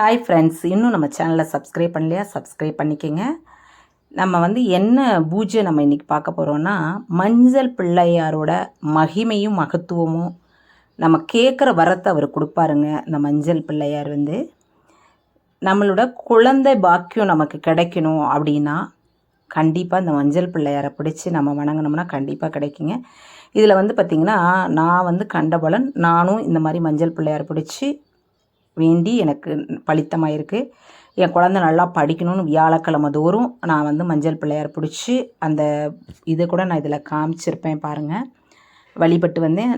Hi friends இன்னும் நம்ம சேனலை சப்ஸ்கிரைப் பண்ணலையா? சப்ஸ்கிரைப் பண்ணிக்கோங்க. நம்ம வந்து என்ன பூஜை நம்ம இன்றைக்கி பார்க்க போகிறோன்னா மஞ்சள் பிள்ளையாரோட மகிமையும் மகத்துவமும் நம்ம கேட்குற வரத்தை அவர் கொடுப்பாருங்க இந்த மஞ்சள் பிள்ளையார் வந்து. நம்மளோட குழந்தை பாக்கியம் நமக்கு கிடைக்கணும் அப்படின்னா கண்டிப்பாக இந்த மஞ்சள் பிள்ளையாரை பிடிச்சி நம்ம வணங்கினோம்னா கண்டிப்பாக கிடைக்குங்க. இதில் வந்து பார்த்திங்கன்னா நான் வந்து கண்டபலன் நானும் இந்த மாதிரி மஞ்சள் பிள்ளையார் பிடிச்சி வேண்டி எனக்கு பலித்தமாயிருக்கு. என் குழந்த நல்லா படிக்கணும்னு வியாழக்கிழமை தோறும் நான் வந்து மஞ்சள் பிள்ளையார் பிடிச்சி அந்த இதை கூட நான் இதில் காமிச்சிருப்பேன் பாருங்கள் வழிபட்டு வந்தேன்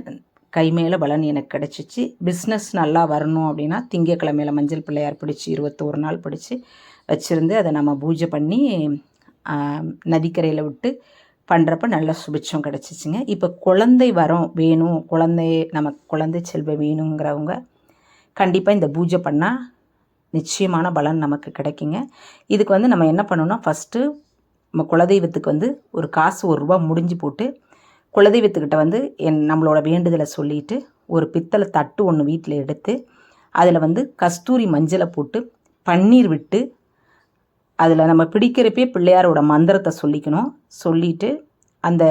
கை மேலே பலன் எனக்கு கிடச்சிச்சு. பிஸ்னஸ் நல்லா வரணும் அப்படின்னா திங்கக்கிழமையில் மஞ்சள் பிள்ளையார் பிடிச்சி இருபத்தோரு நாள் பிடிச்சி வச்சுருந்து அதை நம்ம பூஜை பண்ணி நதிக்கரையில் விட்டு பண்ணுறப்ப நல்ல சுபிச்சம் கிடச்சிச்சிங்க. இப்போ குழந்தை வரம் வேணும். குழந்தை நமக்கு குழந்தை செல்வம் வேணுங்கிறவங்க கண்டிப்பாக இந்த பூஜை பண்ணால் நிச்சயமான பலன் நமக்கு கிடைக்குங்க. இதுக்கு வந்து நம்ம என்ன பண்ணணும்னா ஃபஸ்ட்டு நம்ம குலதெய்வத்துக்கு வந்து ஒரு காசு ஒரு ரூபா முடிஞ்சு போட்டு குலதெய்வத்துக்கிட்ட வந்து என் நம்மளோட வேண்டுதலை சொல்லிட்டு ஒரு பித்தளை தட்டு ஒன்று வீட்டில் எடுத்து அதில் வந்து கஸ்தூரி மஞ்சளை போட்டு பன்னீர் விட்டு அதில் நம்ம பிடிக்கிறப்பே பிள்ளையாரோட மந்திரத்தை சொல்லிக்கணும். சொல்லிட்டு அந்த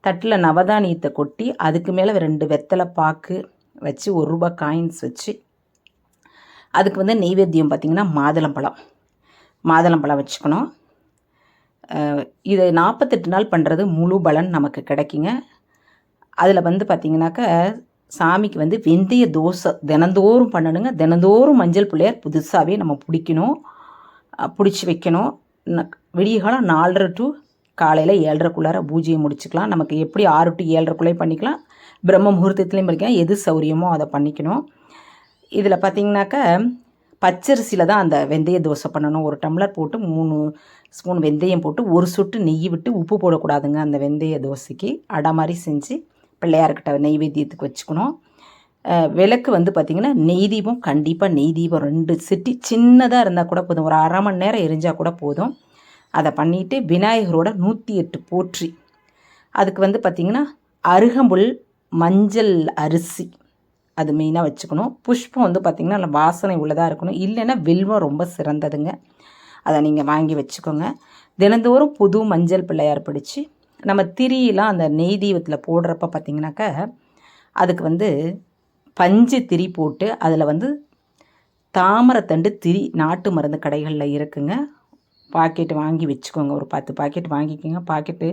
தட்டில் நவதானியத்தை கொட்டி அதுக்கு மேலே ரெண்டு வெத்தலை பாக்கு வச்சு ஒரு ரூபா காயின்ஸ் வச்சு அதுக்கு வந்து நெய்வேத்தியம் பார்த்திங்கன்னா மாதுளம்பழம் மாதுளம்பழம் வச்சுக்கணும். இதை நாற்பத்தெட்டு நாள் பண்ணுறது முழு பலன் நமக்கு கிடைக்குங்க. அதில் வந்து பார்த்திங்கனாக்கா சாமிக்கு வந்து வெந்தய தோசை தினந்தோறும் பண்ணணுங்க. தினந்தோறும் மஞ்சள் பிள்ளையார் புதுசாகவே நம்ம பிடிக்கணும். பிடிச்சி வைக்கணும். விடிய காலம் நாலரை டு காலையில் ஏழரைக்குள்ளார பூஜையை முடிச்சுக்கலாம். நமக்கு எப்படி ஆறு டு ஏழரைக்குள்ளே பண்ணிக்கலாம். பிரம்ம முகூர்த்தத்துலேயும் பண்ணிக்கலாம். எது சௌரியமோ அதை பண்ணிக்கணும். இதில் பார்த்திங்கனாக்கா பச்சரிசியில் தான் அந்த வெந்தய தோசை பண்ணணும். ஒரு டம்ளர் போட்டு மூணு ஸ்பூன் வெந்தயம் போட்டு ஒரு சொட்டு நெய் விட்டு உப்பு போடக்கூடாதுங்க அந்த வெந்தய தோசைக்கு. அடை மாதிரி செஞ்சு பிள்ளையார்கிட்ட நெய்வேத்தியத்துக்கு வச்சுக்கணும். விளக்கு வந்து பார்த்திங்கன்னா நெய் தீபம் கண்டிப்பாக நெய் தீபம் ரெண்டு சிட்டி சின்னதாக இருந்தால் கூட போதும். ஒரு அரை மணி நேரம் எரிஞ்சால் கூட போதும். அதை பண்ணிவிட்டு விநாயகரோட நூற்றி எட்டு போற்றி. அதுக்கு வந்து பார்த்திங்கன்னா அருகம்புல் மஞ்சள் அரிசி. அது மெயினாக வச்சுக்கணும். புஷ்பம் வந்து பார்த்திங்கன்னா நல்ல வாசனை உள்ளதாக இருக்கணும். இல்லைன்னா வில்வம் ரொம்ப சிறந்ததுங்க. அதை நீங்கள் வாங்கி வச்சுக்கோங்க. தினந்தோறும் புது மஞ்சள் பிள்ளையார் பிடிச்சி நம்ம திரியெலாம் அந்த நெய் தீபத்தில் போடுறப்ப பார்த்திங்கனாக்கா அதுக்கு வந்து பஞ்சு திரி போட்டு அதில் வந்து தாமரைத்தண்டு திரி நாட்டு மருந்து கடைகளில் இருக்குங்க. பாக்கெட் வாங்கி வச்சுக்கோங்க. ஒரு பத்து பாக்கெட் வாங்கிக்கோங்க. பாக்கெட்டு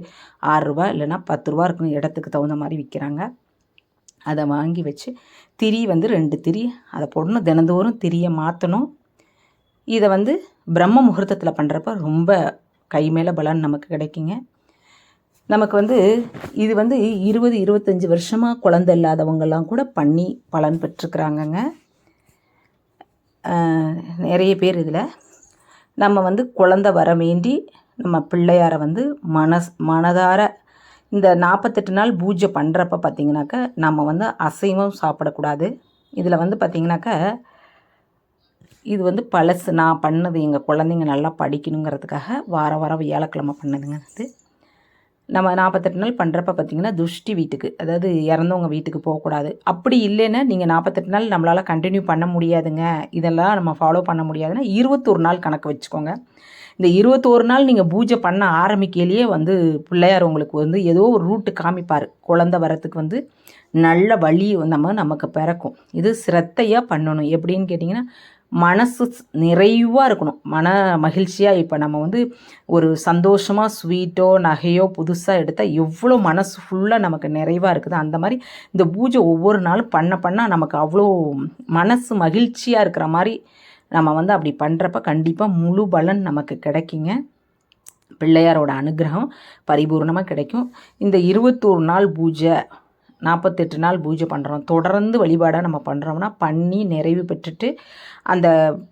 ஆறுரூவா இல்லைன்னா பத்து ரூபா இருக்கும் இடத்துக்கு தகுந்த மாதிரி விற்கிறாங்க அதை வாங்கி வச்சு திரி வந்து ரெண்டு திரி அதை போடணும். தினந்தோறும் திரியை மாற்றணும் இதை வந்து பிரம்ம முகூர்த்தத்தில் பண்ணுறப்ப ரொம்ப கை மேலே பலன் நமக்கு கிடைக்குங்க. நமக்கு வந்து இது வந்து இருபது இருபத்தஞ்சி வருஷமாக குழந்த இல்லாதவங்கெல்லாம் கூட பண்ணி பலன் பெற்றுக்கிறாங்கங்க நிறைய பேர் இதில். நம்ம வந்து குழந்த வர வேண்டி நம்ம பிள்ளையாரை வந்து மனஸ் மனதார இந்த நாற்பத்தெட்டு நாள் பூஜை பண்ணுறப்ப பார்த்திங்கனாக்கா நம்ம வந்து அசைவம் சாப்பிடக்கூடாது. இதில் வந்து பார்த்திங்கனாக்கா இது வந்து பழசு. நான் பண்ணது எங்கள் குழந்தைங்க நல்லா படிக்கணுங்கிறதுக்காக வார வாரம் வியாழக்கிழமை பண்ணதுங்கிறது நம்ம நாற்பத்தெட்டு நாள் பண்ணுறப்ப பார்த்திங்கன்னா துஷ்டி வீட்டுக்கு அதாவது இறந்தவங்க வீட்டுக்கு போகக்கூடாது. அப்படி இல்லைன்னா நீங்கள் நாற்பத்தெட்டு நாள் நம்மளால் கண்டினியூ பண்ண முடியாதுங்க. இதெல்லாம் நம்ம ஃபாலோ பண்ண முடியாதுன்னா இருபத்தொரு நாள் கணக்கு வச்சுக்கோங்க. இந்த இருபத்தோரு நாள் நீங்கள் பூஜை பண்ண ஆரம்பிக்கையிலேயே வந்து பிள்ளையார் உங்களுக்கு வந்து ஏதோ ஒரு ரூட்டு காமிப்பார். குழந்த வரத்துக்கு வந்து நல்ல வழி நம்ம நமக்கு பிறக்கும். இது சிரத்தையாக பண்ணணும். எப்படின்னு கேட்டிங்கன்னா மனசு நிறைவாக இருக்கணும். மன மகிழ்ச்சியாக இப்போ நம்ம வந்து ஒரு சந்தோஷமாக ஸ்வீட்டோ நகையோ புதுசாக எடுத்தால் எவ்வளோ மனசு ஃபுல்லாக நமக்கு நிறைவாக இருக்குது. அந்த மாதிரி இந்த பூஜை ஒவ்வொரு நாளும் பண்ண பண்ணால் நமக்கு அவ்வளோ மனசு மகிழ்ச்சியாக இருக்கிற மாதிரி நம்ம வந்து அப்படி பண்ணுறப்ப கண்டிப்பாக முழு பலன் நமக்கு கிடைக்குங்க. பிள்ளையாரோட அனுகிரகம் பரிபூர்ணமாக கிடைக்கும். இந்த இருபத்தோரு நாள் பூஜை நாற்பத்தெட்டு நாள் பூஜை பண்ணுறோம் தொடர்ந்து வழிபாடாக நம்ம பண்ணுறோம்னா பண்ணி நிறைவு பெற்றுட்டு அந்த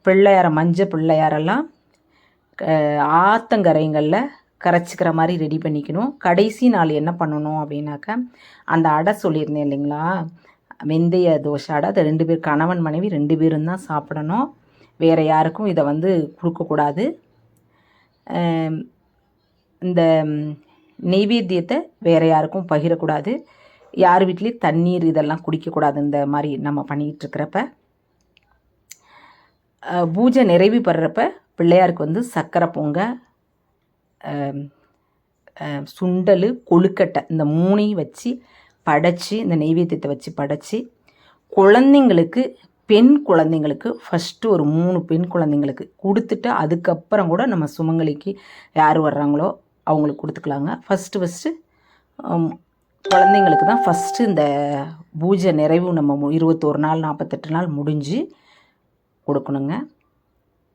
பிள்ளையாரை மஞ்ச பிள்ளையாரெல்லாம் ஆத்தங்கரைங்களில் கரைச்சிக்கிற மாதிரி ரெடி பண்ணிக்கணும். கடைசி நாள் என்ன பண்ணணும் அப்படின்னாக்கா அந்த அடை சொல்லியிருந்தேன் இல்லைங்களா? வெந்தய தோசை அடை. அதை ரெண்டு பேர் கணவன் மனைவி ரெண்டு பேரும் தான் சாப்பிடணும். வேறு யாருக்கும் இதை வந்து கொடுக்கக்கூடாது இந்த நெய்வேத்தியத்தை வேறு யாருக்கும் பகிரக்கூடாது. யார் வீட்லேயும் தண்ணீர் இதெல்லாம் குடிக்கக்கூடாது இந்த மாதிரி நம்ம பண்ணிகிட்ருக்கிறப்ப பூஜை நிறைவு பெறப்ப பிள்ளையாருக்கு வந்து சக்கரை பொங்க சுண்டல் கொழுக்கட்டை இந்த மூணையும் வச்சு படைச்சி இந்த நெய்வேத்தியத்தை வச்சு படைச்சி குழந்தைங்களுக்கு பெண் குழந்தைங்களுக்கு ஃபஸ்ட்டு ஒரு மூணு பெண் குழந்தைங்களுக்கு கொடுத்துட்டு அதுக்கப்புறம் கூட நம்ம சுமங்கலிக்கு யார் வர்றாங்களோ அவங்களுக்கு கொடுத்துக்கலாங்க. ஃபஸ்ட்டு ஃபஸ்ட்டு குழந்தைங்களுக்கு தான் ஃபஸ்ட்டு இந்த பூஜை நிறைவு நம்ம மு- இருபத்தோரு நாள் நாற்பத்தெட்டு நாள் முடிஞ்சு கொடுக்கணுங்க.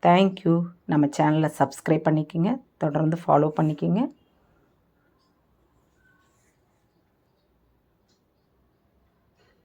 தேங்க்யூ நம்ம சேனலை சப்ஸ்கிரைப் பண்ணிக்கோங்க. தொடர்ந்து ஃபாலோ பண்ணிக்கோங்க.